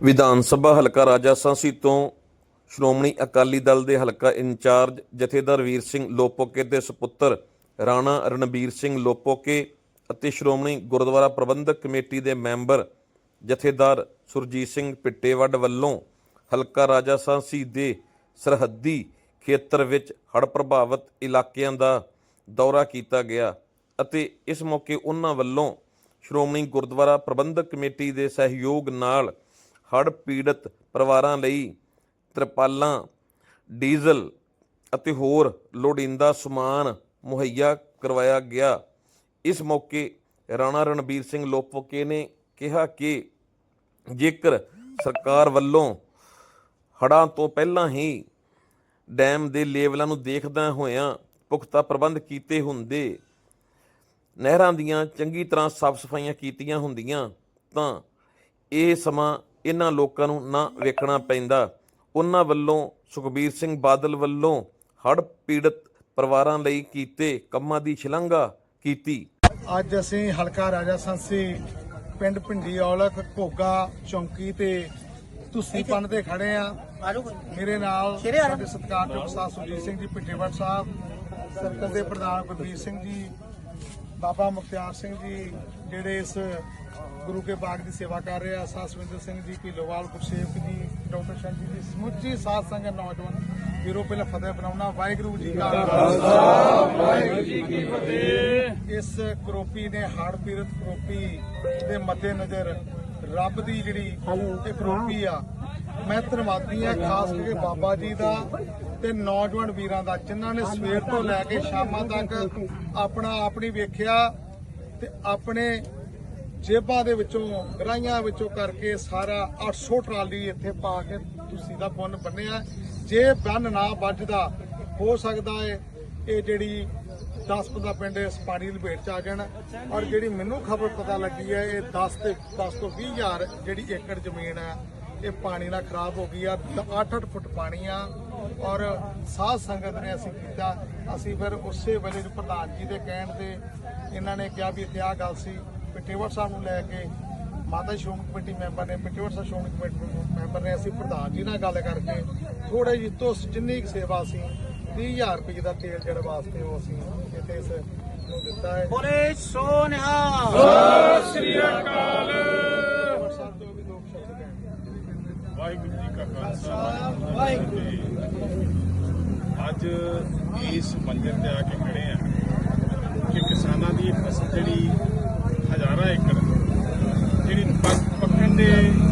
ਵਿਧਾਨ ਸਭਾ ਹਲਕਾ ਰਾਜਾ ਸਾਂਸੀ ਤੋਂ ਸ਼੍ਰੋਮਣੀ ਅਕਾਲੀ ਦਲ ਦੇ ਹਲਕਾ ਇੰਚਾਰਜ ਜਥੇਦਾਰ ਵੀਰ ਸਿੰਘ ਲੋਪੋਕੇ ਦੇ ਸੁਪੁੱਤਰ ਰਾਣਾ ਰਣਬੀਰ ਸਿੰਘ ਲੋਪੋਕੇ ਅਤੇ ਸ਼੍ਰੋਮਣੀ ਗੁਰਦੁਆਰਾ ਪ੍ਰਬੰਧਕ ਕਮੇਟੀ ਦੇ ਮੈਂਬਰ ਜਥੇਦਾਰ ਸੁਰਜੀਤ ਸਿੰਘ ਪਿੱਟੇਵੱਡ ਵੱਲੋਂ ਹਲਕਾ ਰਾਜਾ ਸਾਂਸੀ ਦੇ ਸਰਹੱਦੀ ਖੇਤਰ ਵਿੱਚ ਹੜ੍ਹ ਪ੍ਰਭਾਵਿਤ ਇਲਾਕਿਆਂ ਦਾ ਦੌਰਾ ਕੀਤਾ ਗਿਆ ਅਤੇ ਇਸ ਮੌਕੇ ਉਹਨਾਂ ਵੱਲੋਂ ਸ਼੍ਰੋਮਣੀ ਗੁਰਦੁਆਰਾ ਪ੍ਰਬੰਧਕ ਕਮੇਟੀ ਦੇ ਸਹਿਯੋਗ ਨਾਲ ਹੜ੍ਹ ਪੀੜਤ ਪਰਿਵਾਰਾਂ ਲਈ ਤਰਪਾਲਾਂ, ਡੀਜ਼ਲ ਅਤੇ ਹੋਰ ਲੋੜੀਂਦਾ ਸਮਾਨ ਮੁਹੱਈਆ ਕਰਵਾਇਆ ਗਿਆ। ਇਸ ਮੌਕੇ ਰਾਣਾ ਰਣਬੀਰ ਸਿੰਘ ਲੋਪੋਕੇ ਨੇ ਕਿਹਾ ਕਿ ਜੇਕਰ ਸਰਕਾਰ ਵੱਲੋਂ ਹੜ੍ਹਾਂ ਤੋਂ ਪਹਿਲਾਂ ਹੀ ਡੈਮ ਦੇ ਲੇਵਲਾਂ ਨੂੰ ਦੇਖਦਿਆਂ ਹੋਇਆਂ ਪੁਖਤਾ ਪ੍ਰਬੰਧ ਕੀਤੇ ਹੁੰਦੇ, ਨਹਿਰਾਂ ਦੀਆਂ ਚੰਗੀ ਤਰ੍ਹਾਂ ਸਾਫ਼ ਸਫਾਈਆਂ ਕੀਤੀਆਂ ਹੁੰਦੀਆਂ, ਤਾਂ ਇਹ ਸਮਾਂ ਇਹਨਾਂ ਲੋਕਾਂ ਨੂੰ ਨਾ ਵੇਖਣਾ ਪੈਂਦਾ। ਉਹਨਾਂ ਵੱਲੋਂ ਸੁਖਬੀਰ ਸਿੰਘ ਬਾਦਲ ਵੱਲੋਂ ਹੜ੍ਹ ਪੀੜਤ ਪਰਿਵਾਰਾਂ ਲਈ ਕੀਤੇ ਕੰਮਾਂ ਦੀ ਸ਼ਲਾਘਾ ਕੀਤੀ। ਅੱਜ ਅਸੀਂ ਹਲਕਾ ਰਾਜਾ ਸੰਸੀ ਪਿੰਡ ਭਿੰਡੀ ਔਲਖ ਘੋਗਾ ਚੌਂਕੀ ਤੇ ਤੁਸੀਂ ਪੰਨ ਤੇ ਖੜੇ ਆ। ਮੇਰੇ ਨਾਲ ਸਾਡੇ ਸਤਿਕਾਰਯੋਗ ਸਾਹਿਬ ਸੁਰਜੀਤ ਸਿੰਘ ਜੀ ਪਿੱਟੇਵੜ ਸਾਹਿਬ, ਸਰਕਲ ਦੇ ਪ੍ਰਧਾਨ ਗੁਰਬੀਰ ਸਿੰਘ ਜੀ, ਬਾਬਾ ਮੁਖਤਿਆਰ ਸਿੰਘ ਜੀ, ਜਿਹੜੇ ਇਸ ਗੁਰੂ ਕੇ ਬਾਗ ਦੀ ਸੇਵਾ ਕਰ ਰਹੇ ਆ ਸਾਸਵਿੰਦਰ ਸਿੰਘ ਜੀ ਢਿੱਲੋਵਾਲ ਗੁਰਸੇਵਕ ਜੀ, ਡਾਕਟਰ ਸ਼ੰਜੀ ਜੀ ਸਮੁੱਚੀ ਸਾਧ ਸੰਗਤ ਨੌਜਵਾਨ ਵੀਰੋ, ਪਹਿਲਾਂ ਫਤਿਹ ਬਣਾਉਣਾ, ਵਾਹਿਗੁਰੂ ਜੀ ਕਾ ਇਸ ਕਰੋਪੀ ਨੇ ਹੜ ਪੀੜਤ ਕਰੋਪੀ ਦੇ ਮੱਦੇ ਨਜ਼ਰ ਰੱਬ ਦੀ ਜਿਹੜੀ ਇਹ ਕਰੋਪੀ ਆ, ਮੈਂ ਧੰਨਵਾਦੀ ਆ ਖਾਸ ਕਰਕੇ ਬਾਬਾ ਜੀ ਦਾ ਤੇ ਨੌਜਵਾਨ ਵੀਰਾਂ ਦਾ, ਜਿਨ੍ਹਾਂ ਨੇ ਸਵੇਰ ਤੋਂ ਲੈ ਕੇ ਸ਼ਾਮਾਂ ਤੱਕ ਆਪਣਾ ਆਪਣੀ ਵੇਖਿਆ ਤੇ ਆਪਣੇ ਜੇਬਾਂ ਦੇ ਵਿੱਚੋਂ, ਗਰਾਈਆਂ ਵਿੱਚੋਂ ਕਰਕੇ ਸਾਰਾ 800 ਟਰਾਲੀ ਇੱਥੇ ਪਾ ਕੇ ਤੁਸੀਂ ਦਾ ਪੁੰਨ ਬੰਨਿਆ ਜੇ ਬੰਨ ਨਾ ਵੱਜਦਾ, ਹੋ ਸਕਦਾ ਹੈ ਇਹ ਜਿਹੜੀ 10-15 ਪਿੰਡ ਇਸ ਪਾਣੀ ਦੀ ਲਪੇਟ ਚ ਆ ਜਾਣ। ਔਰ ਜਿਹੜੀ ਮੈਨੂੰ ਖਬਰ ਪਤਾ ਲੱਗੀ ਹੈ, ਇਹ 10 ਤੇ 10 ਤੋਂ 20 ਹਜ਼ਾਰ ਜਿਹੜੀ ਏਕੜ ਜ਼ਮੀਨ ਹੈ, ਇਹ ਪਾਣੀ ਨਾਲ ਖਰਾਬ ਹੋ ਗਈ ਆ। 8-8 ਫੁੱਟ ਪਾਣੀ ਆ। ਔਰ ਸਾਧ ਸੰਗਤ ਨੇ ਅਸੀਂ ਕੀਤਾ। ਅਸੀਂ ਫਿਰ ਉਸੇ ਵੇਲੇ ਪ੍ਰਧਾਨ ਜੀ ਦੇ ਕਹਿਣ ਤੇ ਇਹਨਾਂ ਨੇ ਕਿਹਾ ਵੀ ਇੱਥੇ ਆ ਗੱਲ ਸੀ। ਪਿੱਟੇਵਰ ਸਾਹਿਬ ਨੂੰ ਲੈ ਕੇ ਮਾਤਾ ਸ਼੍ਰੋਮਣੀ ਕਮੇਟੀ ਮੈਂਬਰ ਨੇ ਪਿੱਟੇਵਰ ਸਾਹਿਬ ਸ਼੍ਰੋਮਣੀ ਕਮੇਟੀ ਮੈਂਬਰ ਨੇ ਅਸੀਂ ਪ੍ਰਧਾਨ ਜੀ ਨਾਲ ਗੱਲ ਕਰਕੇ ਥੋੜੇ ਜਿਹੀ ਤੋਂ ਜਿੰਨੀ ਕੁ ਸੇਵਾ ਸੀ 30000 ਰੁਪਏ ਦਾ ਤੇਲ ਜਿਹੜਾ ਵਾਸਤੇ ਉਹ ਅਸੀਂ ਇੱਥੇ ਇਸ ਨੂੰ ਦਿੱਤਾ ਹੈ। ਬੋਲੇ ਸੋਨਿਹਾ ਕੁ ਸ਼ਬਦ ਕਹਿਣਗੇ। ਵਾਹਿਗੁਰੂ ਜੀ ਕਾ ਖਾਲਸਾ ਵਾਹਿਗੁਰੂ ਅੱਜ ਇਸ ਮੰਜ਼ਿਲ ਤੇ ਆ ਕੇ ਖੜੇ ਆ ਕਿ ਕਿਸਾਨਾਂ ਦੀ ਫਸਲ ਜਿਹੜੀ Sunday.